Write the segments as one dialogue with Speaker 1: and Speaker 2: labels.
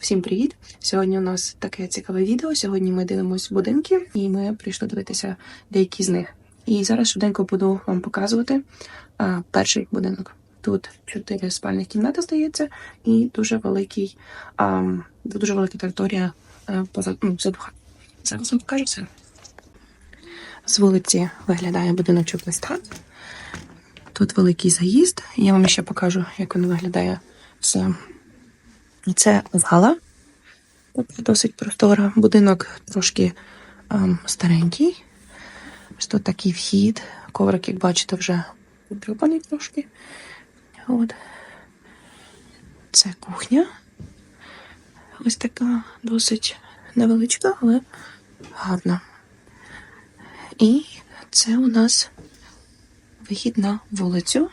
Speaker 1: Всім привіт! Сьогодні у нас таке цікаве відео. Сьогодні ми дивимося будинки, і ми прийшли дивитися деякі з них. І зараз швиденько буду вам показувати а, перший будинок. Тут чотири спальні кімнати, здається, і дуже великий, а, дуже велика територія а, поза ну, позаду хати. Зараз вам покажу все. З вулиці виглядає будиночок так. Тут великий заїзд. Я вам ще покажу, як він виглядає все. Це зала. Тобто досить простора. Будинок трошки ем, старенький. Ось тут такий вхід. Коврик, як бачите, вже потріпаний трошки. От. Це кухня. Ось така досить невеличка, але гарна. І це у нас вихід на вулицю.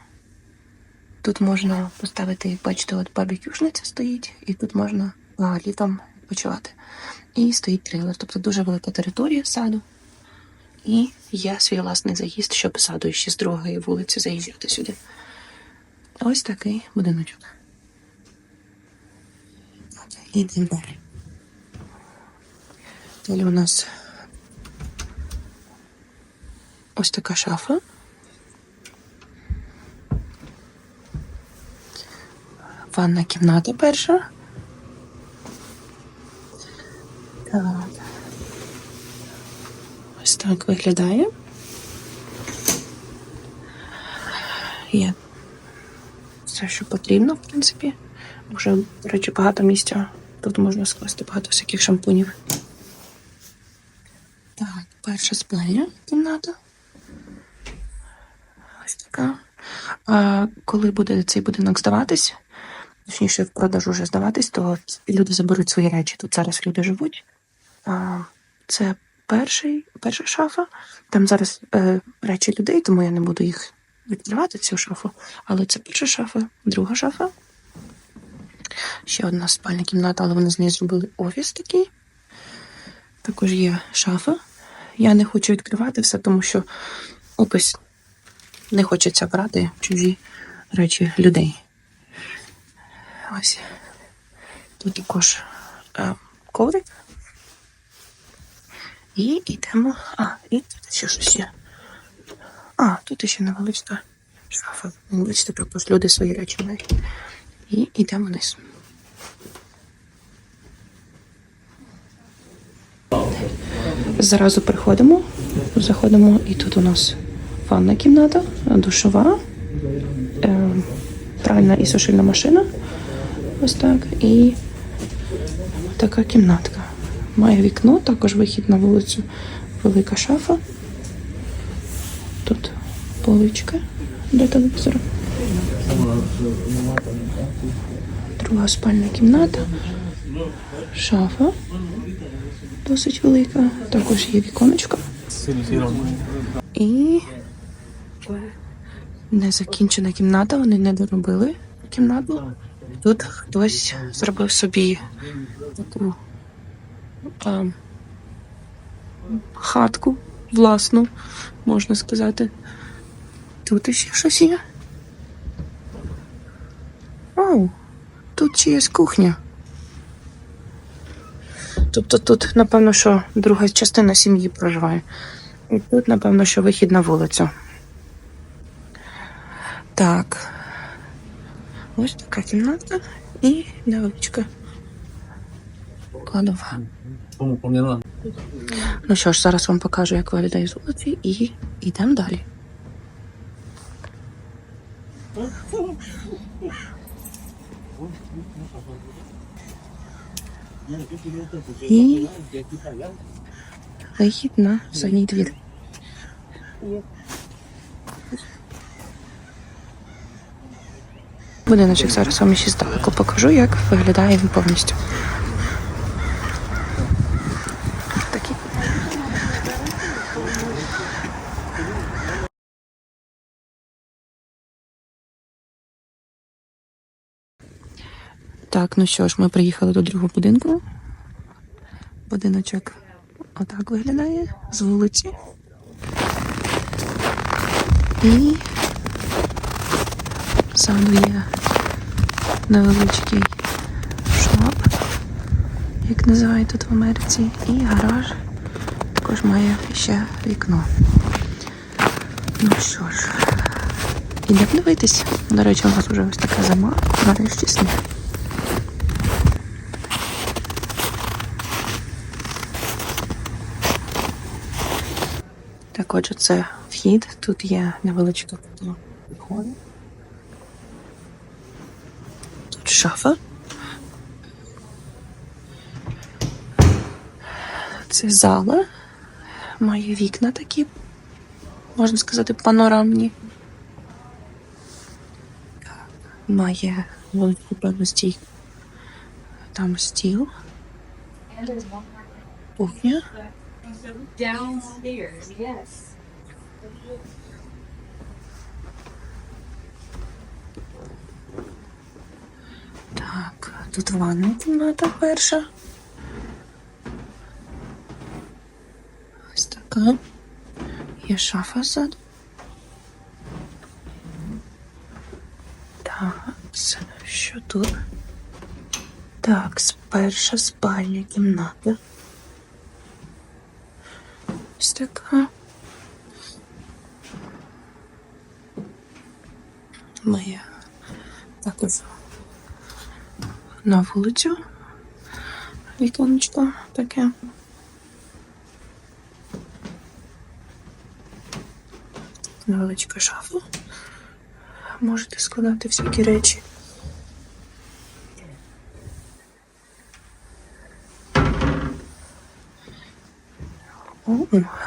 Speaker 1: Тут можна поставити, бачите, от барбекюшниця стоїть, і тут можна а, літом відпочивати. І стоїть трейлер, тобто дуже велика територія саду. І є свій власний заїзд, щоб саду ще з другої вулиці заїжджати сюди. Ось такий будиночок. Ідемо далі. Далі у нас ось така шафа. Ванна кімната перша. Так. Ось так виглядає. Є все, що потрібно, в принципі. Вже, до речі, багато місця. Тут можна скласти багато всяких шампунів. Так, перша спальня кімната. Ось така. А коли буде цей будинок здаватись, точніше, в продаж уже здаватись, то люди заберуть свої речі. Тут зараз люди живуть. Це перший, перша шафа. Там зараз е, речі людей, тому я не буду їх відкривати, цю шафу. Але це перша шафа, друга шафа. Ще одна спальня кімната, але вони з неї зробили офіс такий. Також є шафа. Я не хочу відкривати все, тому що якось не хочеться брати чужі речі людей. Ось. Тут також е, коврик. І йдемо. А, і тут ще щось є. А, тут ще невеличка шафа. Бачите, також люди свої речі мають. І йдемо вниз. Зразу приходимо, заходимо, і тут у нас ванна кімната, душова, е, пральна і сушильна машина. Ось так. І така кімнатка. Має вікно, також вихід на вулицю, велика шафа. Тут поличка для телевізора. Друга спальна кімната, шафа досить велика. Також є віконечко. І незакінчена кімната, вони не доробили кімнату. Тут хтось зробив собі таку а, хатку власну, можна сказати. Тут іще щось є. Оу, тут чиясь кухня. Тобто тут, напевно, що друга частина сім'ї проживає. І тут, напевно, що вихід на вулицю. Так. Ось така кімната і невеличка кладова. Ну що ж, зараз вам покажу, як виглядає з вулиці, і йдемо далі. І вихід на задній двір. Будиночок зараз вам ще здалеку покажу, як виглядає він повністю. Так, ну що ж, ми приїхали до другого будинку. Будиночок отак виглядає з вулиці. І ззаду є невеличкий шап. як називають тут в Америці. І гараж також має ще вікно. Ну що ж, ідемо дивитись. До речі, у нас вже ось така зима, нарешті сніг. Так, отже, це вхід. Тут є невеличка входу. Тут шафа. Це зала. Має вікна такі, можна сказати, панорамні. Має велику певну. Там стіл. Кухня. Тут ванна кімната перша. Ось така. Є шафа ззаду. Так, це що тут? Так, перша спальня кімната. Ось така. Моя також на вулицю. Віконечко таке. Невеличка шафа. Можете складати всякі речі.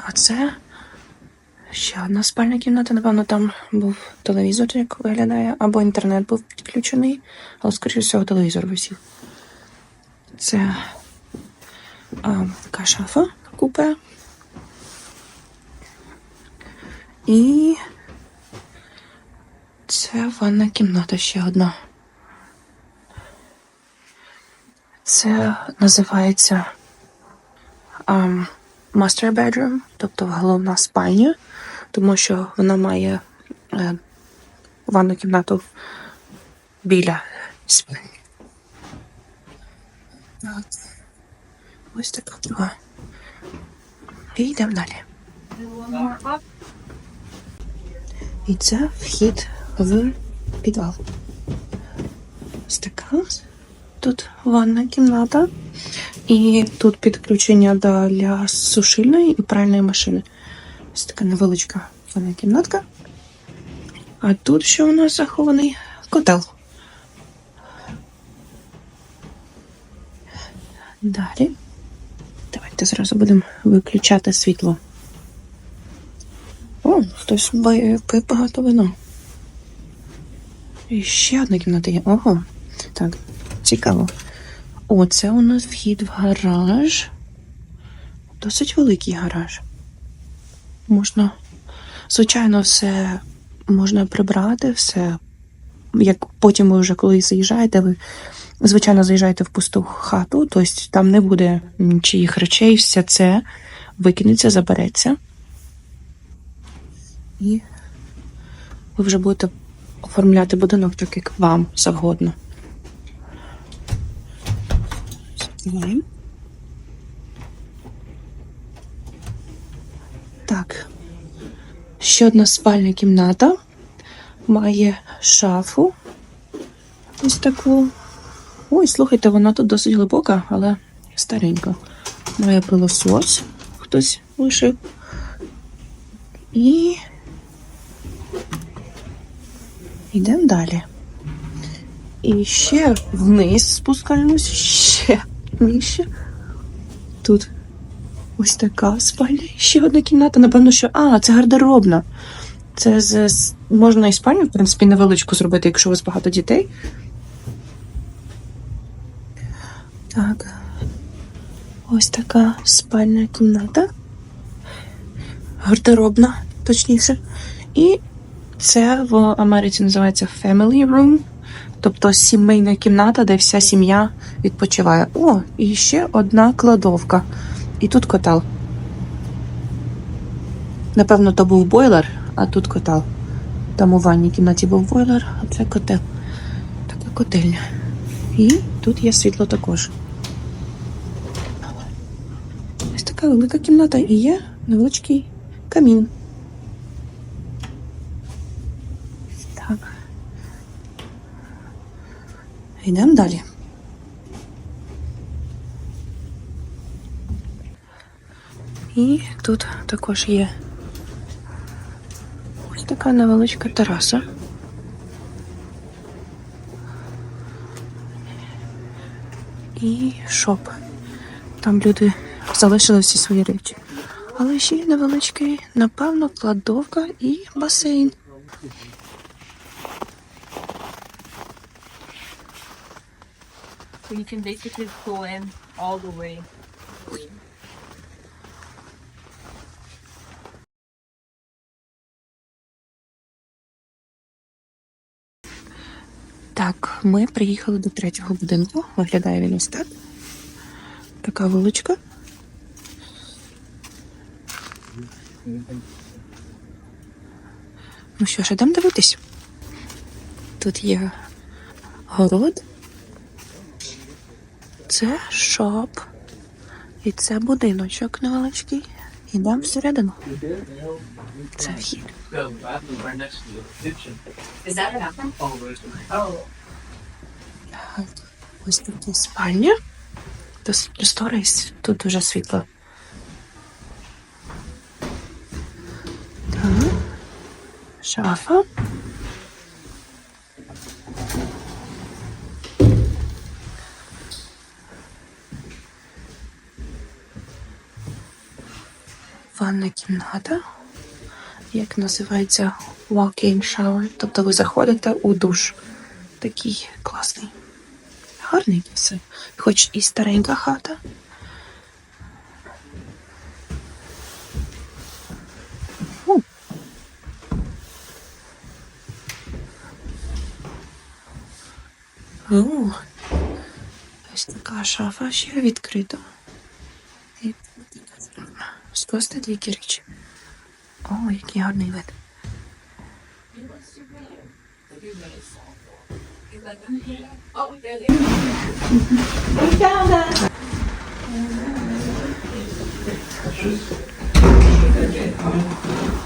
Speaker 1: А це ще одна спальня кімната. Напевно, там був телевізор, як виглядає, або інтернет був підключений, але, скоріше всього, телевізор висів. Це а, така шафа купе. І це ванна кімната ще одна. Це називається um, master bedroom, тобто головна спальня, тому що вона має е, ванну кімнату біля спальні. Так. Ось така друга. І йдемо далі. І це вхід в підвал. Ось. Тут ванна кімната. І тут підключення для сушильної і пральної машини. Ось така невеличка ванна кімнатка. А тут що у нас захований котел. Далі. Давайте зразу будемо виключати світло. О, хтось пив багато вина. І ще одна кімната є. Ого. Так, цікаво. О, це у нас вхід в гараж. Досить великий гараж. Можна, звичайно, все можна прибрати, все. Як потім ви вже коли заїжджаєте, ви звичайно заїжджаєте в пусту хату, тобто там не буде нічиїх речей, все це викинеться, забереться. І ви вже будете оформляти будинок так, як вам завгодно. Так. Ще одна спальня кімната. Має шафу. Ось таку. Ой, слухайте, вона тут досить глибока, але старенька. Має пилосос. Хтось лишив. І. Йдемо далі. І ще вниз спускаємось, ще нижче. Тут ось така спальня. Ще одна кімната. Напевно, що. А, це гардеробна. Це з- можна і спальню, в принципі, невеличку зробити, якщо у вас багато дітей. Так. Ось така спальна кімната. Гардеробна, точніше. І це в Америці називається Family Room, тобто сімейна кімната, де вся сім'я відпочиває. О, і ще одна кладовка. І тут котел. Напевно, то був бойлер, а тут котел. Там у ванній кімнаті був бойлер, а це котел. Така котельня. І тут є світло також. невелика кімната і є невеличкий камін. Так. Йдемо далі. І тут також є ось така невеличка тераса. І шоп. Там люди залишили всі свої речі. Але ще й невеличкий, напевно, кладовка і басейн.
Speaker 2: So you can basically in all the way.
Speaker 1: Так, ми приїхали до третього будинку. Виглядає він ось так. Така вуличка. Ну що ж, ідемо дивитись. Тут є город. Це шоп. І це будиночок невеличкий. Ідемо всередину. Це вхід. Ось тут є спальня. Досить простора тут дуже світло. Так. Шафа. Ванна кімната. Як називається walk-in shower. Тобто ви заходите у душ. Такий класний. Гарний все. Хоч і старенька хата. Фу. О, ось така шафа ще відкрита. І тут така зелена. Ось Просто дві речі. О, який гарний вид.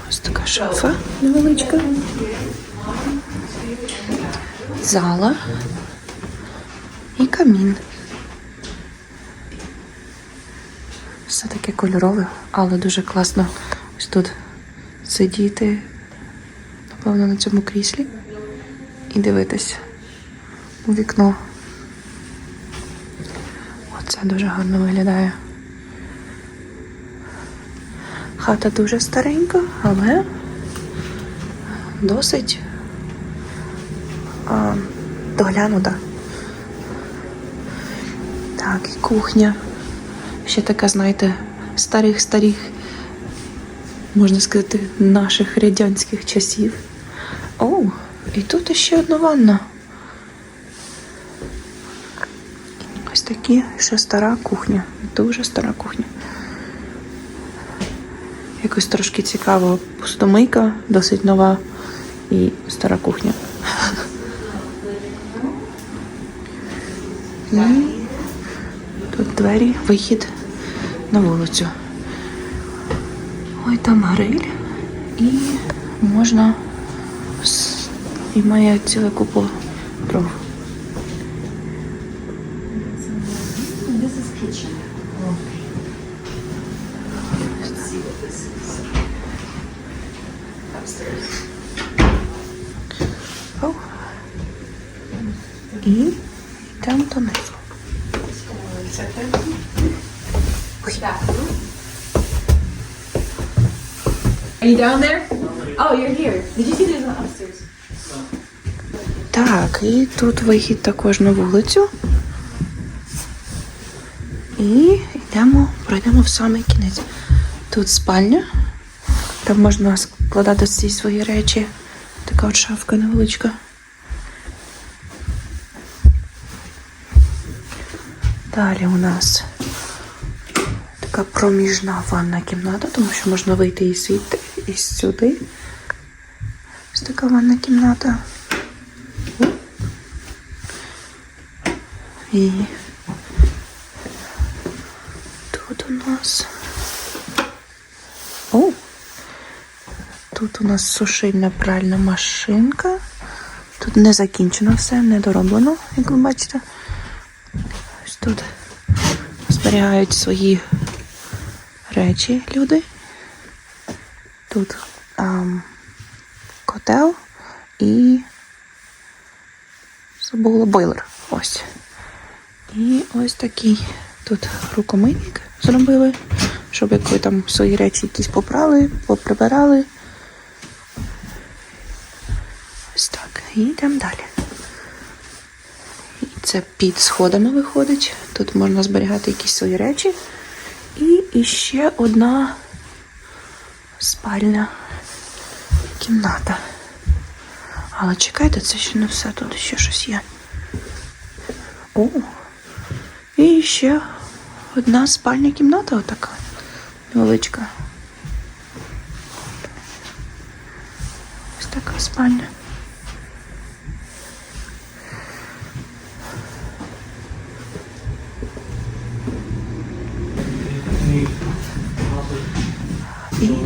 Speaker 1: Ось така шафа невеличка. Зала і камін. Все таке кольорове, але дуже класно ось тут сидіти, напевно, на цьому кріслі і дивитись у вікно. Оце дуже гарно виглядає. Хата дуже старенька, але досить а, доглянута. Так, і кухня. Ще така, знаєте, старих-старих, можна сказати, наших радянських часів. О, і тут ще одна ванна. Ось такі ще стара кухня. Дуже стара кухня. Якось трошки цікаво. Пустомийка, досить нова і стара кухня. І тут двері, вихід на вулицю. Ой, там гриль. І можна і має цілу купу дров.
Speaker 2: This is kitchen. Let's see what this is. Upstairs.
Speaker 1: О. І йдемо донизу.
Speaker 2: Oh?
Speaker 1: Так, і тут вихід також на вулицю. І йдемо, пройдемо в самий кінець. Тут спальня. Там можна складати всі свої речі. Така от шафка невеличка. Далі у нас така проміжна ванна кімната, тому що можна вийти і звідти, і сюди. Ось така ванна кімната. І тут у нас О, тут у нас сушильна пральна машинка. Тут не закінчено все, не дороблено, як ви бачите. Тут зберігають свої речі люди. Тут ам, котел і забула бойлер. Ось. І ось такий тут рукомийник зробили, щоб як там свої речі якісь попрали, поприбирали. Ось так. І йдемо далі. Це під сходами виходить. Тут можна зберігати якісь свої речі. І іще одна спальня кімната. Але чекайте, це ще не все, тут ще щось є. О, і ще одна спальня кімната отака невеличка. Ось така спальня.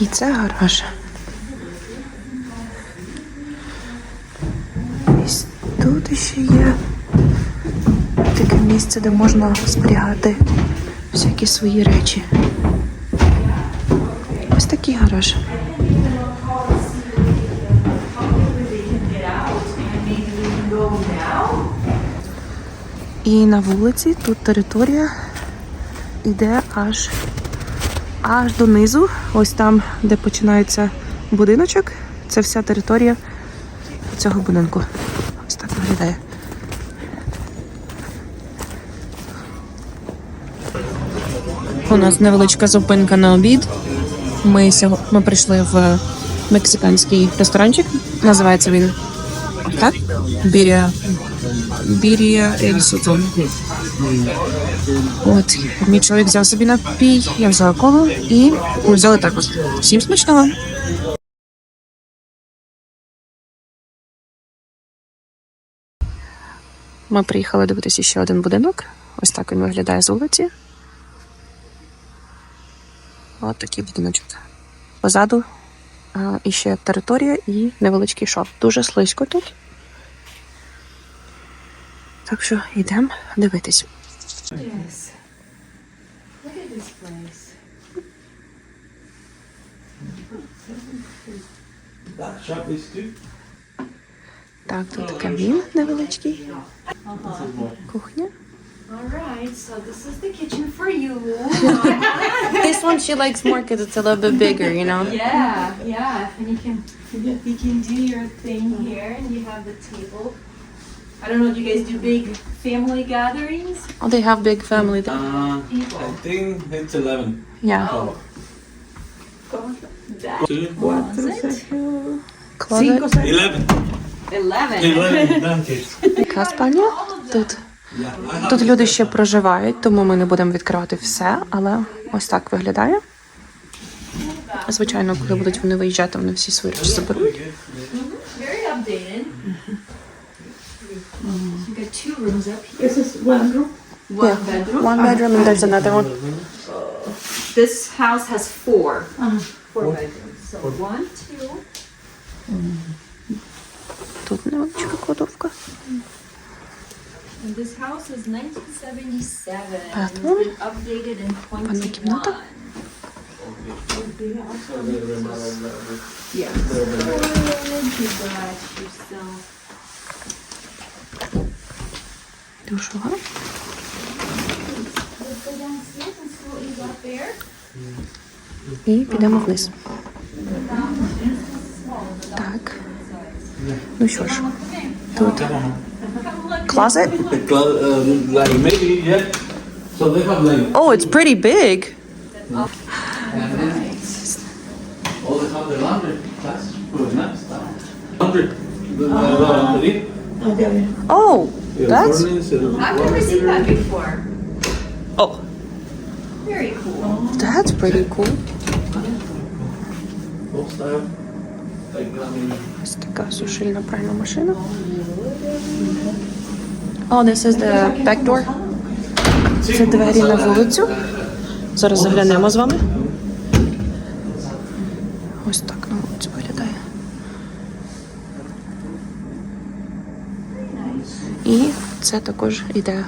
Speaker 1: І це гараж. Ось тут ще є таке місце, де можна зберігати всякі свої речі. Ось такий гараж. І на вулиці тут територія йде аж аж донизу, ось там, де починається будиночок, це вся територія цього будинку. Ось так виглядає. У нас невеличка зупинка на обід. Ми сьогодні ми прийшли в мексиканський ресторанчик. Називається він так. Бірія. Бірія Ельсутон. От, мій чоловік взяв собі напій, я взяла колу і взяли також. Всім смачного! Ми приїхали дивитися ще один будинок. Ось так він виглядає з вулиці. От такий будиночок. Позаду а, іще територія і невеличкий шоп. Дуже слизько тут. Так що йдемо дивитись.
Speaker 3: Yes. Look at this place.
Speaker 4: That shop is too.
Speaker 1: Так, тут камін невеличкий. Кухня.
Speaker 3: All right, so this is the kitchen for you.
Speaker 1: This one she likes more because it's a little bit bigger, you know?
Speaker 3: yeah, yeah, and you can you can do your thing here, and you have the table. I don't know. Do you guys do big family gatherings?
Speaker 1: Oh, they have big family.
Speaker 4: Uh, I think it's 11.
Speaker 1: Yeah.
Speaker 4: Oh.
Speaker 3: That
Speaker 4: Two?
Speaker 3: was it.
Speaker 1: Closet.
Speaker 4: 11.
Speaker 3: Eleven.
Speaker 4: 11 donkeys.
Speaker 1: Яка спальня? Тут.
Speaker 4: Yeah, I have
Speaker 1: Тут люди ще проживають, тому ми не будемо відкривати все, але ось так виглядає. Звичайно, коли будуть вони виїжджати, вони всі свої речі заберуть.
Speaker 3: Very updated. You got two rooms up here.
Speaker 5: This is one room.
Speaker 3: One
Speaker 1: Yeah.
Speaker 3: bedroom.
Speaker 1: One bedroom and there's another one.
Speaker 3: This house has four. Four bedrooms. So one, two.
Speaker 1: Тут невеличка кладовка.
Speaker 3: And this house is 1977.
Speaker 1: Bathroom.
Speaker 3: It's been updated in
Speaker 1: Ванна
Speaker 3: 21.
Speaker 1: кімната.
Speaker 3: Yes. Storage, there.
Speaker 1: І підемо вниз. Так. Ну що ж, тут клозет.
Speaker 4: The clo- uh, like maybe, yeah. So they have like,
Speaker 1: Oh, it's pretty big.
Speaker 4: and then, oh, they have the laundry. That's really nice. That. Laundry. The, the laundry.
Speaker 1: Oh,
Speaker 4: Yeah,
Speaker 1: That's
Speaker 4: uh,
Speaker 2: I've never seen that before.
Speaker 1: oh,
Speaker 2: Very cool.
Speaker 1: that's pretty cool. Ось така сушильна пральна машина. Oh, this is the back door. Це двері на вулицю. Зараз заглянемо з вами. Ось так на вулицю виглядає. І це також іде.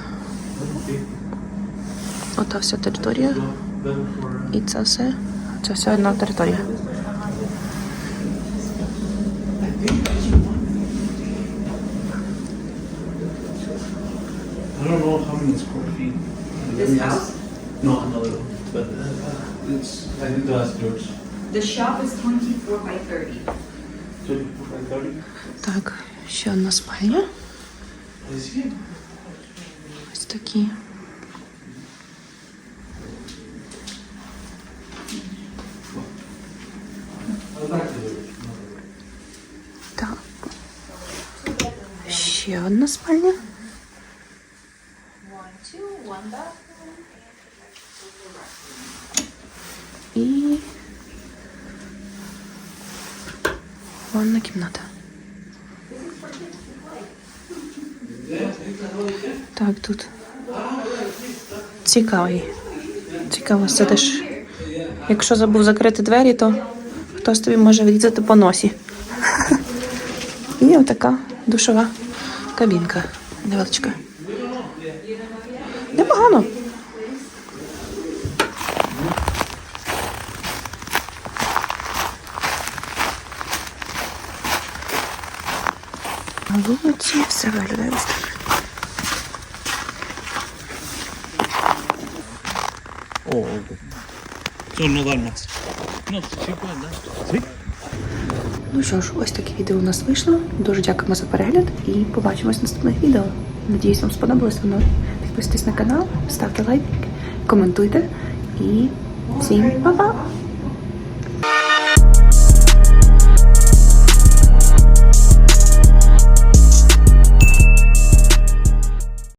Speaker 1: Ота вся територія. І це все. Це вся одна територія.
Speaker 4: I don't know how many square feet.
Speaker 2: This house?
Speaker 4: No, another one. But uh, it's, I think that's George.
Speaker 3: The shop is twenty-four by thirty.
Speaker 4: 24 by 30.
Speaker 1: Так, ще одна спальня.
Speaker 4: Is he?
Speaker 1: Ось такі.
Speaker 4: I'll back to George.
Speaker 1: Так. Ще одна спальня. І ванна кімната. Цікавий. Цікаво сидиш. Якщо забув закрити двері, то хтось тобі може врізати по носі. І отака душова кабінка. Невеличка. Непогано. На вулиці все виглядає.
Speaker 4: Oh, okay. That. See?
Speaker 1: Ну що ж, ось таке відео у нас вийшло. Дуже дякуємо за перегляд і побачимось в наступних відео. Надіюсь, вам сподобалось воно. Підписуйтесь на канал, ставте лайк, коментуйте і всім па-па!